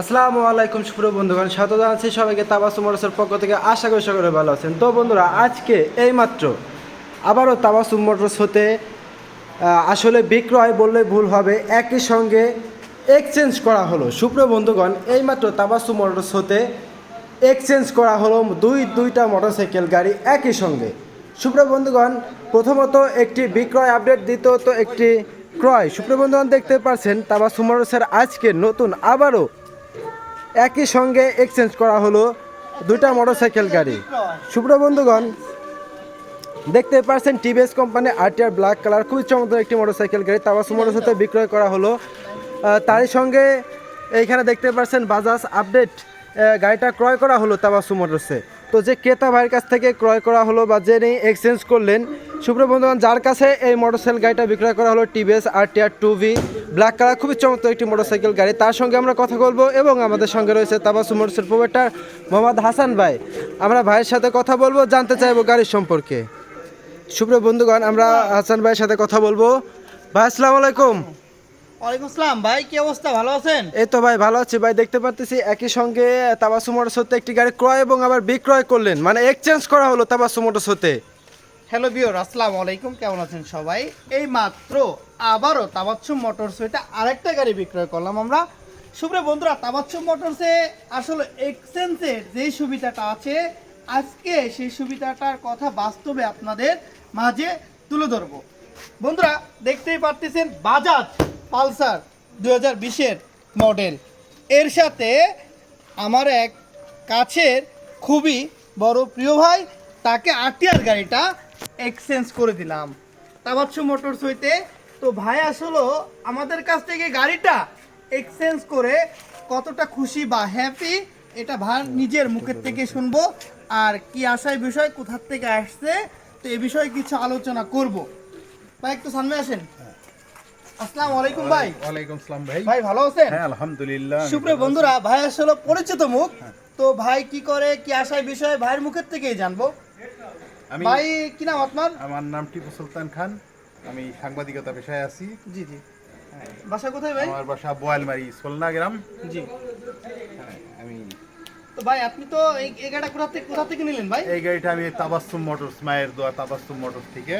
আসসালামু আলাইকুম, সুপ্রিয় বন্ধুগণ, স্বাগত জানাচ্ছি সবাইকে তাবাসু মোটরসের পক্ষ থেকে। আশা করি সকলে ভালো আছেন। তো বন্ধুরা, আজকে এইমাত্র আবারও তাবাসু মোটরস হতে আসলে বিক্রয় বললে ভুল হবে, একই সঙ্গে এক্সচেঞ্জ করা হলো। সুপ্রিয় বন্ধুগণ, এইমাত্র তাবাসু মোটরস হতে এক্সচেঞ্জ করা হলো দুই, দুইটা মোটরসাইকেল গাড়ি একই সঙ্গে। সুপ্রিয় বন্ধুগণ, প্রথমত একটি বিক্রয় আপডেট দ্বিতীয়ত একটি ক্রয়। সুপ্রিয় বন্ধুগণ, দেখতে পাচ্ছেন, তাবাসু মোটরসের আজকে নতুন আবারও একই সঙ্গে এক্সচেঞ্জ করা হলো দুটা মোটরসাইকেল গাড়ি। সুপ্রিয় বন্ধুগণ, দেখতে পাচ্ছেন TVS company RTR black colour খুবই চমৎকার একটি মোটরসাইকেল গাড়ি। তাবাসু মোটরসাইকেল বিক্রয় করা হলো। তারই সঙ্গে এইখানে দেখতে পাচ্ছেন বাজাজ আপডেট গাড়িটা ক্রয় করা হলো তাবাসু মোটরসে তো যে ক্রেতা ভাইয়ের কাছ থেকে ক্রয় করা হলো বা যিনি এক্সচেঞ্জ করলেন সুপ্রিয় বন্ধুগণ যার কাছে এই মোটরসাইকেল গাড়িটা বিক্রয় করা হলো TVS RTR two V black colour খুবই চমৎকার একটি মোটরসাইকেল গাড়ি। তার সঙ্গে আমরা কথা বলব এবং আমাদের সঙ্গে রয়েছে তাবাসু মোটরসাইকেল প্রোভাইডার মোহাম্মদ হাসান ভাই। আমরা ভাইয়ের সাথে কথা বলব জানতে চাইব গাড়ির সম্পর্কে। সুপ্রিয় বন্ধুগণ আমরা হাসান ভাইয়ের সাথে কথা বলব। ভাই আসসালামু আলাইকুম। ওয়ালাইকুম আসসালাম। ভাই কি অবস্থা? ভালো আছেন? এই তো ভাই ভালো আছি। ভাই দেখতে পারতেছি একই সঙ্গে তাবাসু মোটরস হতে একটি গাড়ি ক্রয় এবং আবার বিক্রয় করলেন। মানে এক্সচেঞ্জ করা হলো তাবাসু মোটরস হতে হ্যালো বিওর আসসালামু আলাইকুম। কেমন আছেন সবাই? এই মাত্র আবারও তাবাচ্ছুম মোটরস এটা আরেকটা গাড়ি বিক্রয় করলাম আমরা। সুপ্রিয় বন্ধুরা তাবাচ্ছুম মোটরসে আসলে এক্সচেঞ্জের যেই সুবিধাটা আছে, আজকে সেই সুবিধাটার কথা বাস্তবে আপনাদের মাঝে তুলে ধরবো। বন্ধুরা, দেখতেই পারতেছেন বাজাজ পালসার দু হাজার মডেল এর সাথে আমার এক কাছের খুবই বড় প্রিয় ভাই, তাকে আরটিআর গাড়িটা এক্সচেঞ্জ করে দিলাম। তাবাচ্ছু মোটরস হইতে। তো ভাই আসলো আমাদের কাছ থেকে গাড়িটা এক্সচেঞ্জ করে কতটা খুশি বা হ্যাপি এটা ভাই নিজের মুখের থেকে শুনব। আর কি আশায় বিষয় কোথার থেকে আসছে তো এ বিষয়ে কিছু আলোচনা করব। ভাই একটু সামনে আসেন। আসসালামু আলাইকুম ভাই। ওয়ালাইকুম আসসালাম ভাই। ভাই ভালো আছেন? হ্যাঁ আলহামদুলিল্লাহ সুপ্রিয় বন্ধুরা ভাই আসলে পরিচিত মুখ। তো ভাই কি করে কি আশায় বিষয়ে ভাইয়ের মুখের থেকেই জানব। আমি ভাই কি নাম আপনার? আমার নাম টিপু সুলতান খান। আমি সাংবাদিকতা পেশায় আছি। জি জি। বাসা কোথায় ভাই? আমার বাসা বোয়ালমারি সোলনা গ্রাম। জি। হ্যাঁ, আমি তো ভাই আপনি তো এই গাড়িটা কোথা থেকে কোথা থেকে নিলেন ভাই? এই গাড়িটা আমি তাবাস্সুম মোটরস মায়ের দোয়া তাবাস্সুম মোটরস থেকে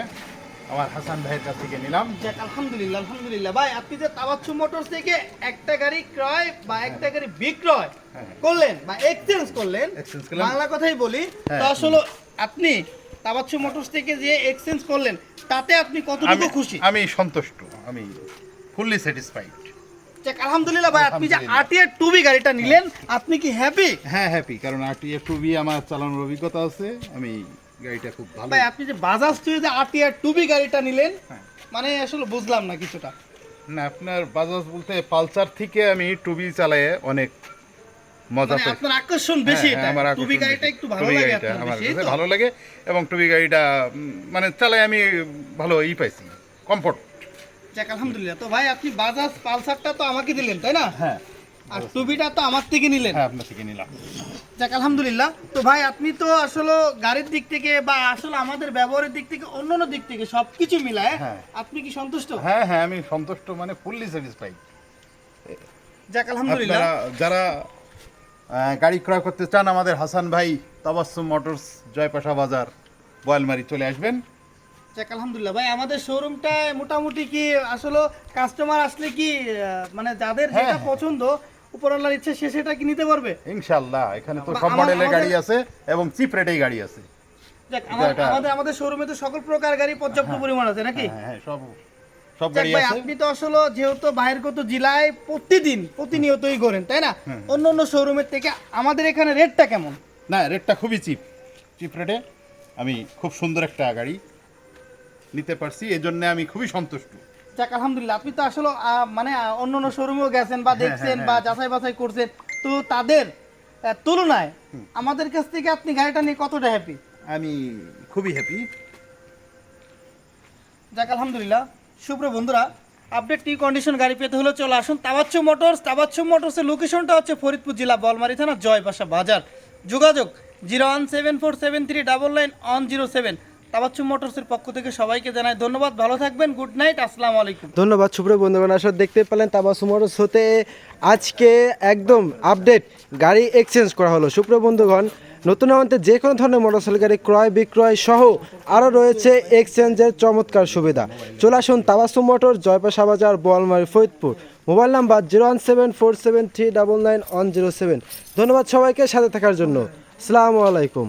আমার হাসান ভাইয়ের কাছ থেকে নিলাম। যাক আলহামদুলিল্লাহ আলহামদুলিল্লাহ। ভাই আপনি যে তাবাচ্ছু মোটরস থেকে একটা গাড়ি ক্রয় বা একটা গাড়ি বিক্রয় হ্যাঁ। করলেন বা এক্সচেঞ্জ করলেন। বাংলা কথাই বলি হ্যাঁ। তো আসলে আপনি তাবাচ্ছু মোটরস থেকে যে এক্সচেঞ্জ করলেন তাতে আপনি কতটুকু খুশি? আমি সন্তুষ্ট আমি ফুললি স্যাটিসফাইড যাক আলহামদুলিল্লাহ ভাই আপনি যে। আরটিআর টুবি গাড়িটা নিলেন আপনি কি হ্যাপি হ্যাঁ হ্যাপি কারণ আরটিএফ টু বি আমার চালানোর অভিজ্ঞতা আছে আমি গাড়িটা খুব ভালো ভাই আপনি যে বাজাজ থেকে যে আরটিআর টুবি গাড়িটা নিলেন হ্যাঁ। মানে আসলে বুঝলাম না কিছুটা। না আপনার বাজাজ বলতে পালসার থেকে আমি টুবি চালায়ে অনেক মজা মানে আপনার আকর্ষণ বেশি হ্যাঁ, এটা হ্যাঁ, আমার টুবি গাড়িটা একটু ভালো লাগে আমার কাছে ভালো লাগে এবং টুবি গাড়িটা মানে চালাই আমি ভালো ই পাইছি কমফোর্ট যাক আলহামদুলিল্লাহ। তো ভাই আপনি বাজাজ পালসারটা তো আমাকে দিলেন তাই না? হ্যাঁ আর টুবিটা তো আমার থেকে নিলেন। হ্যাঁ আপনার থেকে নিলাম। যাক আলহামদুলিল্লাহ। তো ভাই আপনি তো আসলে গাড়ির দিক থেকে বা আসলে আমাদের ব্যবহারের দিক থেকে অন্যান্য দিক থেকে সবকিছু মিলায় হ্যাঁ। আপনি কি সন্তুষ্ট? হ্যাঁ হ্যাঁ আমি সন্তুষ্ট মানে ফুললি স্যাটিসফাইড যাক আলহামদুলিল্লাহ। যারা গাড়ি ক্রয় করতে চান আমাদের হাসান ভাই তাবাসসুম মোটরস জয়পাশা বাজার বয়ালমারি চলে আসবেন। যাক আলহামদুলিল্লাহ। ভাই আমাদের শোরুমটা মোটামুটি কি আসলে কাস্টমার আসলে কি মানে যাদের হ্যাঁ, যেটা হ্যাঁ। পছন্দ উপরওয়ালার ইচ্ছে সে সেটা কি নিতে পারবে? ইনশাল্লাহ এখানে তো সব মডেলের গাড়ি আছে এবং চিপ রেটেই গাড়ি আছে। যাক আমাদের আমাদের শোরুমে তো সকল প্রকার গাড়ি পর্যাপ্ত পরিমাণ আছে নাকি? হ্যাঁ হ্যাঁ সব সব গাড়ি আছে? আপনি তো আসলে যেহেতু বাইরের কত জেলায় প্রতিদিন প্রতিনিয়তই করেন তাই না? অন্য অন্য শোরুমের থেকে আমাদের এখানে রেটটা কেমন? না রেটটা খুবই চিপ চিপ রেটে আমি খুব সুন্দর একটা গাড়ি নিতে পারছি এই জন্য আমি খুবই সন্তুষ্ট। যাক আলহামদুলিল্লাহ আপনি তো আসলে মানে অন্য অন্য শোরুমেও গেছেন বা দেখছেন হ্যাঁ, বা হ্যাঁ। যাচাই বাছাই করছেন তো তাদের তুলনায় আমাদের কাছ থেকে আপনি গাড়িটা নিয়ে কতটা হ্যাপি আমি খুবই হ্যাপি যাক আলহামদুলিল্লাহ। শুভ্র বন্ধুরা আপডেট টি কন্ডিশন গাড়ি পেতে হলে চলে আসুন তাবাচ্ছু মোটরস। তাবাচ্ছু মোটরসের লোকেশনটা হচ্ছে ফরিদপুর জেলা বলমারি থানা জয়পাশা বাজার। যোগাযোগ zero one seven four seven three double nine one zero seven. Tabassum মোটরসের পক্ষ থেকে সবাইকে জানাই ধন্যবাদ। ভালো থাকবেন, গুড নাইট, আসসালামু আলাইকুম। ধন্যবাদ, সুপ্রিয় বন্ধুগণ, আসলে দেখতে পেলেন তাবাসু মোটরস হতে আজকে একদম আপডেট গাড়ি এক্সচেঞ্জ করা হলো। সুপ্রিয় বন্ধুগণ, নতুন আমাদের যে কোনো ধরনের মোটরসাইকেল গাড়ি ক্রয়, বিক্রয় সহ আরও রয়েছে এক্সচেঞ্জের চমৎকার সুবিধা। চলে আসুন তাবাসু মোটর জয়পাশা বাজার, Boalmari, Faridpur. Mobile number zero one seven four seven three double nine one zero seven. ধন্যবাদ সবাইকে সাথে থাকার জন্য। আসসালামু আলাইকুম।